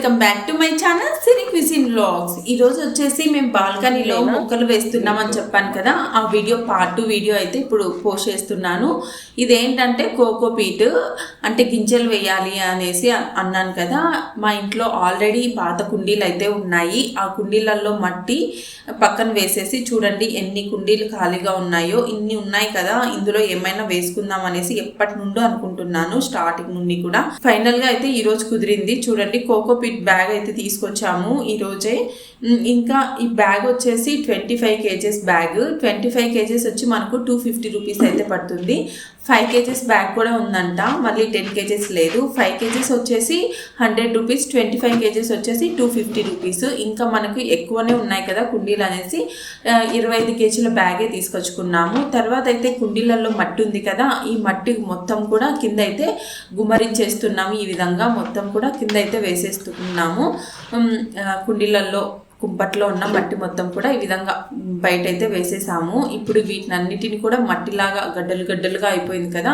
Welcome back to my channel Siri cuisine vlogs. ఈ రోజు వచ్చేసి మేము బాల్కనీలో మొక్కలు వేస్తున్నామని చెప్పాను కదా. ఆ వీడియో పార్ట్ టూ వీడియో అయితే ఇప్పుడు పోస్ట్ చేస్తున్నాను. ఇదేంటంటే కోకో పీట్ అంటే గింజలు వేయాలి అనేసి అన్నాను కదా. మా ఇంట్లో ఆల్రెడీ పాత కుండీలు అయితే ఉన్నాయి. ఆ కుండీలలో మట్టి పక్కన వేసేసి చూడండి ఎన్ని కుండీలు ఖాళీగా ఉన్నాయో. ఇన్ని ఉన్నాయి కదా. ఇందులో ఏమైనా వేసుకుందాం అనేసి ఎప్పటి నుండో అనుకుంటున్నాను. స్టార్టింగ్ నుండి కూడా. ఫైనల్గా అయితే ఈ రోజు కుదిరింది. చూడండి కోకో పిట్ బ్యాగ్ అయితే తీసుకొచ్చాము ఈ రోజే ఇంకా ఈ బ్యాగ్ వచ్చేసి twenty five kgs bag twenty five kgs వచ్చి మనకు టూ ఫిఫ్టీ రూపీస్ అయితే పడుతుంది. ఫైవ్ కేజెస్ బ్యాగ్ కూడా ఉందంట. మళ్ళీ టెన్ కేజెస్ లేదు. ఫైవ్ కేజెస్ వచ్చేసి hundred rupees twenty five kgs వచ్చేసి టూ ఫిఫ్టీ రూపీస్ ఇంకా మనకు ఎక్కువనే ఉన్నాయి కదా కుండీలు అనేసి. ఇరవై ఐదు కేజీల బ్యాగే తీసుకొచ్చుకున్నాము. తర్వాత అయితే కుండీలలో మట్టి ఉంది కదా ఈ మట్టి మొత్తం కూడా కింద అయితే గుమ్మరించేస్తున్నాము. ఈ విధంగా మొత్తం కూడా కింద అయితే వేసేస్తున్నాము. కుండీలలో కుంపట్లో ఉన్న మట్టి మొత్తం కూడా ఈ విధంగా బయట అయితే వేసేసాము. ఇప్పుడు వీటిని అన్నిటిని కూడా మట్టిలాగా గడ్డలు గడ్డలుగా అయిపోయింది కదా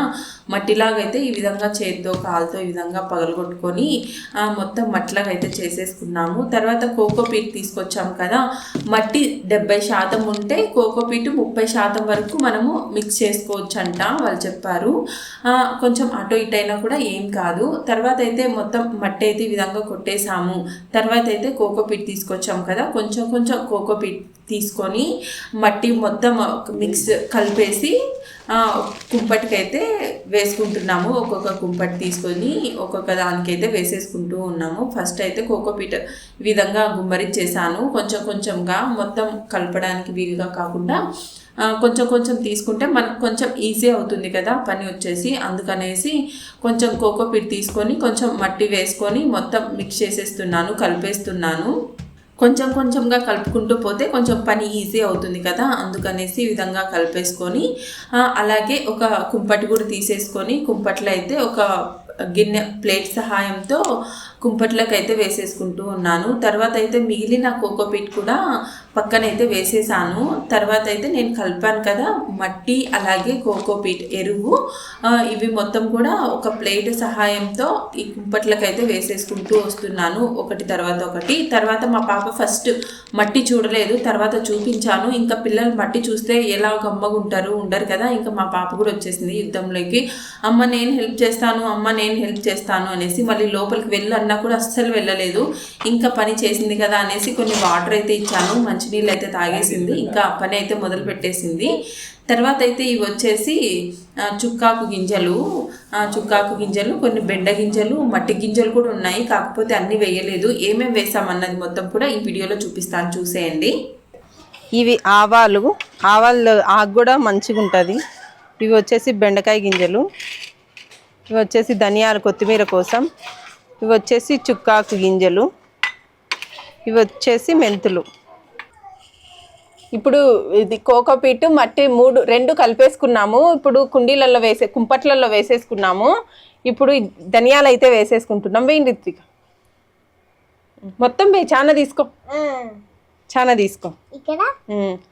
మట్టిలాగా అయితే ఈ విధంగా చేత్తో కాలుతో ఈ విధంగా పగలగొట్టుకొని మొత్తం మట్టిలాగా అయితే చేసేసుకున్నాము. తర్వాత కోకో పీట్ తీసుకొచ్చాము కదా మట్టి డెబ్బై శాతం ఉంటే కోకో పీట్ ముప్పై శాతం వరకు మనము మిక్స్ చేసుకోవచ్చు అంట వాళ్ళు చెప్పారు. కొంచెం అటు ఇటు అయినా కూడా ఏం కాదు. తర్వాత అయితే మొత్తం మట్టి అయితే ఈ విధంగా కొట్టేసాము. తర్వాత అయితే కోకో పీట్ తీసుకొచ్చాము కదా కదా కొంచెం కొంచెం కోకో పీట్ తీసుకొని మట్టి మొత్తం మిక్స్ కలిపేసి కుంపటికైతే వేసుకుంటున్నాము. ఒక్కొక్క కుంపటి తీసుకొని ఒక్కొక్క దానికైతే వేసేసుకుంటూ ఉన్నాము. ఫస్ట్ అయితే కోకోపీట్ ఈ విధంగా గుమ్మరించేసాను. కొంచెం కొంచెంగా మొత్తం కలపడానికి వీలుగా కాకుండా కొంచెం కొంచెం తీసుకుంటే మనకు కొంచెం ఈజీ అవుతుంది కదా పని వచ్చేసి. అందుకనేసి కొంచెం కోకోపీట్ తీసుకొని కొంచెం మట్టి వేసుకొని మొత్తం మిక్స్ చేసేస్తున్నాను కలిపేస్తున్నాను. కొంచెం కొంచెంగా కలుపుకుంటూ పోతే కొంచెం పని ఈజీ అవుతుంది కదా. అందుకనేసి ఈ విధంగా కలిపేసుకొని అలాగే ఒక కుంపటి కూడా తీసేసుకొని కుంపట్లో అయితే ఒక గిన్నె ప్లేట్ సహాయంతో కుంపట్లోకి అయితే వేసేసుకుంటూ ఉన్నాను. తర్వాత అయితే మిగిలిన కోకోపీట్ కూడా పక్కనైతే వేసేసాను. తర్వాత అయితే నేను కలిపాను కదా మట్టి అలాగే కోకోపీట్ ఎరువు. ఇవి మొత్తం కూడా ఒక ప్లేట్ సహాయంతో ఈ కుంపట్లకైతే వేసేసుకుంటూ వస్తున్నాను ఒకటి తర్వాత ఒకటి. తర్వాత మా పాప ఫస్ట్ మట్టి చూడలేదు తర్వాత చూపించాను. ఇంకా పిల్లలు మట్టి చూస్తే ఎలా గమ్మగుంటారు ఉండరు కదా. ఇంకా మా పాప కూడా వచ్చేసింది యుద్ధంలోకి. అమ్మ నేను హెల్ప్ చేస్తాను అమ్మ నేను హెల్ప్ చేస్తాను అనేసి మళ్ళీ లోపలికి వెళ్ళు అన్నా కూడా అస్సలు వెళ్ళలేదు. ఇంకా పని చేసింది కదా అనేసి కొన్ని వాటర్ అయితే ఇచ్చాను. మంచినీళ్ళు అయితే తాగేసింది. ఇంకా పని అయితే మొదలు పెట్టేసింది. తర్వాత అయితే ఇవి వచ్చేసి చుక్కాకు గింజలు చుక్కాకు గింజలు కొన్ని బెండ గింజలు మట్టి గింజలు కూడా ఉన్నాయి. కాకపోతే అన్నీ వేయలేదు. ఏమేమి వేసామన్నది మొత్తం కూడా ఈ వీడియోలో చూపిస్తాను. చూసేయండి. ఇవి ఆవాలు. ఆవాలు ఆకు కూడా మంచిగా ఉంటుంది. ఇవి వచ్చేసి బెండకాయ గింజలు. ఇవి వచ్చేసి ధనియాలు కొత్తిమీర కోసం. ఇవి వచ్చేసి చుక్కాకు గింజలు. ఇవి వచ్చేసి మెంతులు. ఇప్పుడు ఇది కోకోపీట్ మట్టి మూడు రెండు కలిపేసుకున్నాము. ఇప్పుడు కుండీలలో వేసే కుంపట్లలో వేసేసుకున్నాము. ఇప్పుడు ధనియాలు అయితే వేసేసుకుంటున్నాం. వేయండి రిత్విక. మొత్తం వేయి చానా తీసుకో. చానా తీసుకో.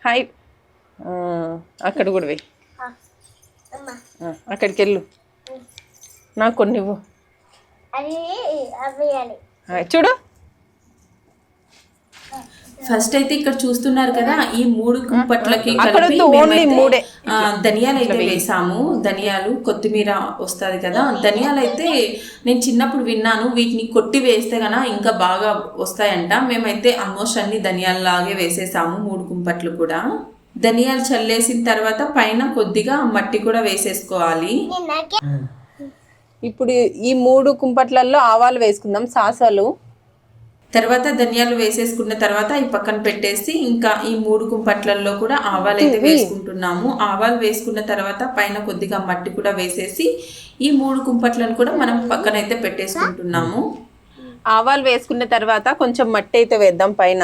హాయ్ అక్కడ కూడా ఆ, అక్కడికి వెళ్ళు. నాకు కొన్ని ఇవ్వు. చూడు. ఫస్ట్ అయితే ఇక్కడ చూస్తున్నారు కదా ఈ మూడు కలిపి. ఆ, ధనియాలు అయితే వేసాము. ధనియాలు కొత్తిమీర వస్తుంది కదా. ధనియాలు అయితే నేను చిన్నప్పుడు విన్నాను వీటిని కొట్టి వేస్తే గన ఇంకా బాగా వస్తాయంట. మేమైతే ఆల్మోస్ట్ అన్ని ధనియాల లాగే వేసేసాము మూడు కుంపట్లు కూడా. ధనియాలు చల్లేసిన తర్వాత పైన కొద్దిగా మట్టి కూడా వేసేసుకోవాలి. ఇప్పుడు ఈ మూడు కుంపట్లలో ఆవాలు వేసుకుందాం సాసాలు. తర్వాత ధనియాలు వేసేసుకున్న తర్వాత ఈ పక్కన పెట్టేసి ఇంకా ఈ మూడు కుంపట్లలో కూడా ఆవాలు అయితే వేసుకుంటున్నాము. ఆవాలు వేసుకున్న తర్వాత పైన కొద్దిగా మట్టి కూడా వేసేసి ఈ మూడు కుంపట్లను కూడా మనం పక్కన అయితే పెట్టేసుకుంటున్నాము. ఆవాలు వేసుకున్న తర్వాత కొంచెం మట్టి అయితే వేద్దాం పైన.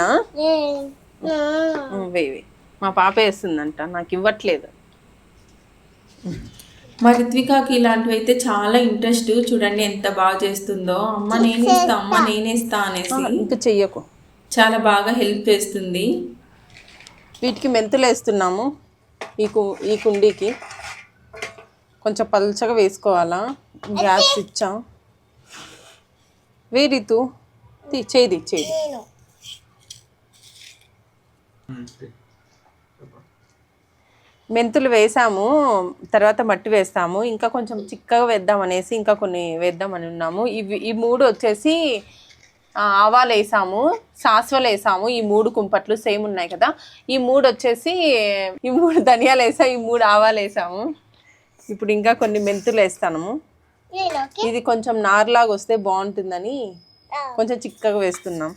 మా పాప వేస్తుందంట నాకు ఇవ్వట్లేదు. మా రిత్వికాకి ఇలాంటివి అయితే చాలా ఇంట్రెస్ట్ చూడండి ఎంత బాగా చేస్తుందో. అమ్మ నేనేస్తా అమ్మ నేనేస్తా అనేసి ఇంకా చెయ్యకు. చాలా బాగా హెల్ప్ చేస్తుంది. వీటికి మెంతులు వేస్తున్నాము. ఈ కు ఈ కుండీకి. కొంచెం పల్చగా వేసుకోవాలా? గ్యాస్ ఇచ్చాం. వే రితు తీ- చేయి చేయి మెంతులు వేసాము తర్వాత మట్టి వేస్తాము ఇంకా కొంచెం చిక్కగా వేద్దాం అనేసి ఇంకా కొన్ని వేద్దామని ఉన్నాము. ఇవి ఈ మూడు వచ్చేసి ఆవాలు వేసాము సాస్వలు వేసాము ఈ మూడు కుంపట్లు సేమ్ ఉన్నాయి కదా. ఈ మూడు వచ్చేసి ఈ మూడు ధనియాలు వేసా ఈ మూడు ఆవాలు వేసాము. ఇప్పుడు ఇంకా కొన్ని మెంతులు వేస్తాము. ఇది కొంచెం నార్లాగా వస్తే బాగుంటుందని. కొంచెం చిక్కగా వేస్తున్నాం.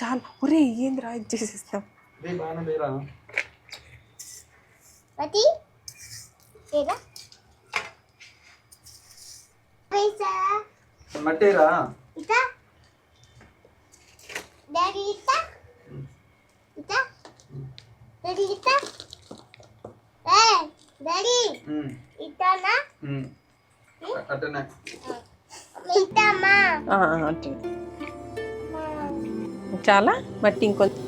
చాలా ఒరే ఏందిరా ఇది చేసేస్తాం? పతి ఏదా పైసా? మట్టేరా? ఇత? డాడీ ఇత? ఇత? డాడీ ఇత? ఏ డాడీ? ఇతనా? అట్టనే. ఇతమా? ఆ, అట్లా చాలా? మట్టి ఇంకొంచెం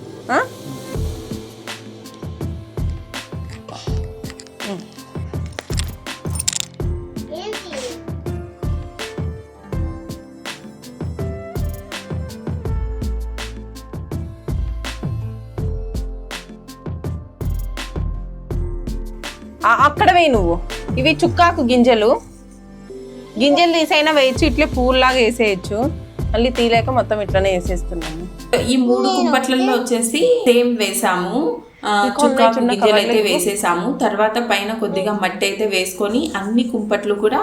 అక్కడ వేయి నువ్వు. ఇవి చుక్కాకు గింజలు. గింజలు తీసైనా వేయచ్చు ఇట్లే పూల్లాగా వేసేయచ్చు. మళ్ళీ తీలేక మొత్తం ఇట్లనే వేసేస్తున్నాను. ఈ మూడు కుంపట్లలో వచ్చేసి సేమ్ వేసాము. ఆ, చుక్కాకు గింజలు అయితే వేసేసాము. తర్వాత పైన కొద్దిగా మట్టి అయితే వేసుకొని అన్ని కుంపట్లు కూడా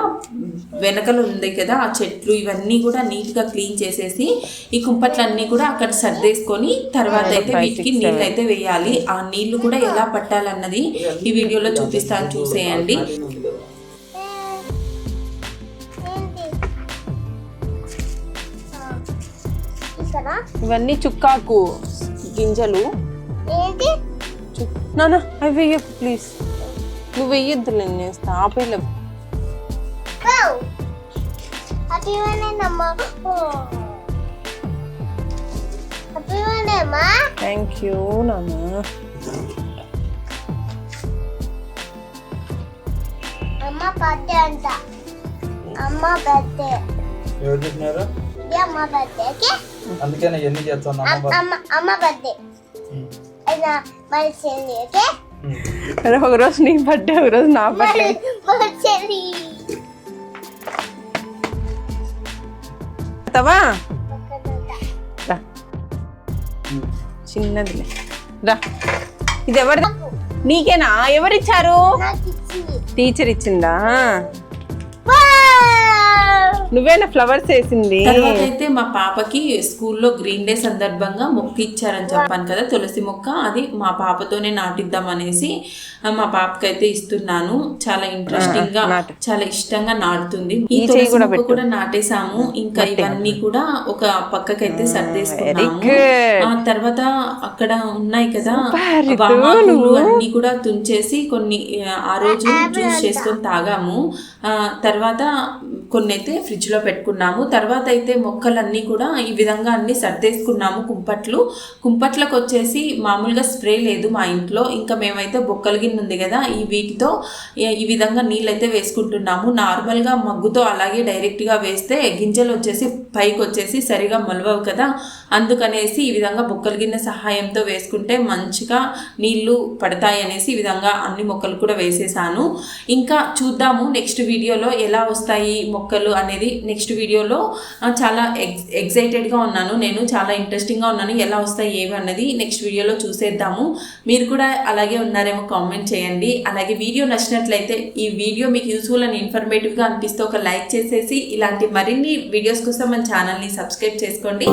వెనకలు ఉంది కదా ఆ చెట్లు ఇవన్నీ కూడా నీట్గా క్లీన్ చేసేసి ఈ కుంపట్లన్నీ కూడా అక్కడ సర్దేసుకొని తర్వాత అయితే వీటికి నీళ్ళు అయితే వేయాలి. ఆ నీళ్ళు కూడా ఎలా పట్టాలన్నది ఈ వీడియోలో చూపిస్తాను. చూసేయండి. ఇవన్నీ చుక్కాకు గింజలు. ఏంటి చు- నాన్న అవి వెయ్యకు ప్లీజ్ నువ్వు వెయ్యొద్దు నేను birthday, Ma. థ్యాంక్ యూ నాన్న అమ్మ. బర్త్డే అంట. అమ్మ బర్త్డే ఎవరు చెప్పినారు అమ్మ బర్త్డే ఓకే అందుకనే ఎన్ని చేస్తాను అమ్మ అమ్మ అమ్మ బర్త్డే అరే ఒక రోజు నీ బర్త్డే ఒక రోజు నా బర్త్డే తవా. రా. చిన్నదిలే రా. ఇది ఎవరి నీకేనా? ఎవరిచ్చారు? టీచర్ ఇచ్చిందా! నువ్వేనా ఫ్లవర్స్ వేసింది? తర్వాత అయితే మా పాపకి స్కూల్లో గ్రీన్ డే సందర్భంగా మొక్క ఇచ్చారని చెప్పాను కదా తులసి మొక్క. అది మా పాపతోనే నాటిద్దాం అనేసి మా పాపకి అయితే ఇస్తున్నాను. చాలా ఇంట్రెస్టింగ్గా. చాలా ఇష్టంగా నాటుతుంది. ఈ తులసి కూడా నాటేసాము ఇంకా ఇవన్నీ కూడా ఒక పక్కకైతే సర్దేసుకున్నాము. ఆ తర్వాత అక్కడ ఉన్నాయి కదా వామాకులు అన్ని కూడా తుంచేసి కొన్ని ఆ, ఆ రోజు జ్యూస్ చేసుకొని తాగాము. ఆ, తర్వాత కొన్ని అయితే ఫ్రిడ్జ్లో పెట్టుకున్నాము. తర్వాత అయితే మొక్కలన్నీ కూడా ఈ విధంగా అన్ని సర్దేసుకున్నాము కుంపట్లు. కుంపట్లకు వచ్చేసి మామూలుగా స్ప్రే లేదు మా ఇంట్లో. ఇంకా మేమైతే బొక్కల గిన్నె ఉంది కదా ఈ వీటితో ఈ- విధంగా నీళ్ళు అయితే వేసుకుంటున్నాము. నార్మల్గా మగ్గుతో అలాగే డైరెక్ట్గా వేస్తే గింజలు వచ్చేసి పైకి వచ్చేసి సరిగా మొలవవు కదా. అందుకనేసి ఈ విధంగా బొక్కల గిన్నె సహాయంతో వేసుకుంటే మంచిగా నీళ్ళు పడతాయి అనేసి ఈ విధంగా అన్ని మొక్కలు కూడా వేసేసాను. ఇంకా చూద్దాము నెక్స్ట్ వీడియోలో ఎలా వస్తాయి మొక్కలు అనేది. నెక్స్ట్ వీడియోలో చాలా ఎక్స్ ఎగ్జైటెడ్గా ఉన్నాను. నేను చాలా ఇంట్రెస్టింగ్గా ఉన్నాను. ఎలా వస్తాయి ఏవి అన్నది నెక్స్ట్ వీడియోలో చూసేద్దాము. మీరు కూడా అలాగే ఉన్నారేమో కామెంట్ కామెంట్ చేయండి. అలాగే వీడియో నచ్చినట్లయితే ఈ వీడియో మీకు యూస్ఫుల్ అండ్ ఇన్ఫర్మేటివ్గా అనిపిస్తే ఒక లైక్ చేసేసి ఇలాంటి మరిన్ని వీడియోస్ కోసం మన ఛానల్ని సబ్స్క్రైబ్ చేసుకోండి.